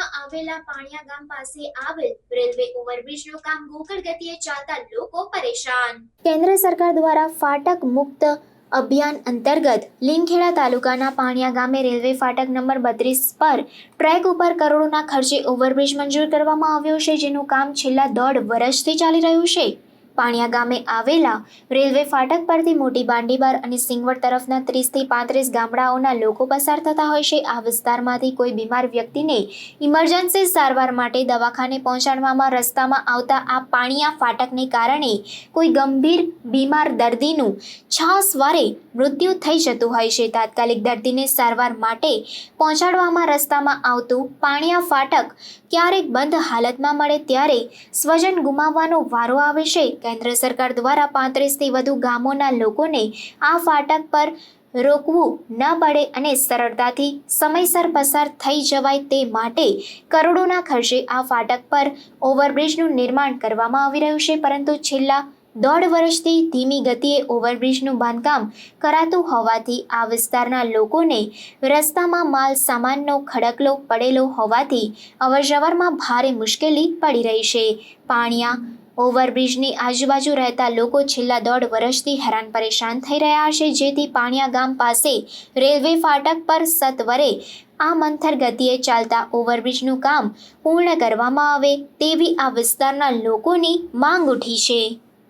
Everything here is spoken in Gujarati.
દ્વારા પાણિયા ગામ પાસે આવેલ રેલવે ઓવરબ્રિજનું કામ ગોકળ ગતિએ ચાલતા લોકો પરેશાન. કેન્દ્ર સરકાર દ્વારા ફાટક મુક્ત અભિયાન અંતર્ગત લીમખેડા તાલુકાના પાણિયા ગામે રેલવે ફાટક નંબર બત્રીસ પર ટ્રેક ઉપર કરોડોના ખર્ચે ઓવરબ્રિજ મંજૂર કરવામાં આવ્યો છે, જેનું કામ છેલ્લા દોઢ વર્ષથી ચાલી રહ્યું છે. પાણિયા ગામે આવેલા રેલવે ફાટક પરથી મોટી બાંડીબાર અને સિંગવડ તરફના ત્રીસથી પાંત્રીસ ગામડાઓના લોકો પસાર થતા હોય છે. આ વિસ્તારમાંથી કોઈ બીમાર વ્યક્તિને ઇમરજન્સી સારવાર માટે દવાખાને પહોંચાડવામાં રસ્તામાં આવતા આ પાણિયા ફાટકને કારણે કોઈ ગંભીર બીમાર દર્દીનું છાસવારે મૃત્યુ થઈ જતું હોય છે. તાત્કાલિક દર્દીને સારવાર માટે પહોંચાડવામાં રસ્તામાં આવતું પાણિયા ફાટક ક્યારેક બંધ હાલતમાં મળે ત્યારે સ્વજન ગુમાવવાનો વારો આવે છે. કેન્દ્ર સરકાર દ્વારા પાંત્રીસથી વધુ ગામોના લોકોને આ ફાટક પર રોકવું ન પડે અને સરળતાથી સમયસર પસાર થઈ જવાય તે માટે કરોડોના ખર્ચે આ ફાટક પર ઓવરબ્રિજનું નિર્માણ કરવામાં આવી રહ્યું છે. પરંતુ છેલ્લા દોઢ વર્ષથી ધીમી ગતિએ ઓવરબ્રિજનું બાંધકામ કરાતું હોવાથી આ વિસ્તારના લોકોને રસ્તામાં માલ સામાનનો ખડકલો પડેલો હોવાથી અવરજવરમાં ભારે મુશ્કેલી પડી રહી છે. પાણિયા ઓવરબ્રિજની આજુબાજુ રહેતા લોકો છેલ્લા દોઢ વર્ષથી હેરાન પરેશાન થઈ રહ્યા છે, જેથી પાણિયા ગામ પાસે રેલવે ફાટક પર સત્વરે આ મંથર ગતિએ ચાલતા ઓવરબ્રિજનું કામ પૂર્ણ કરવામાં આવે તેવી આ વિસ્તારના લોકોની માંગ ઉઠી છે.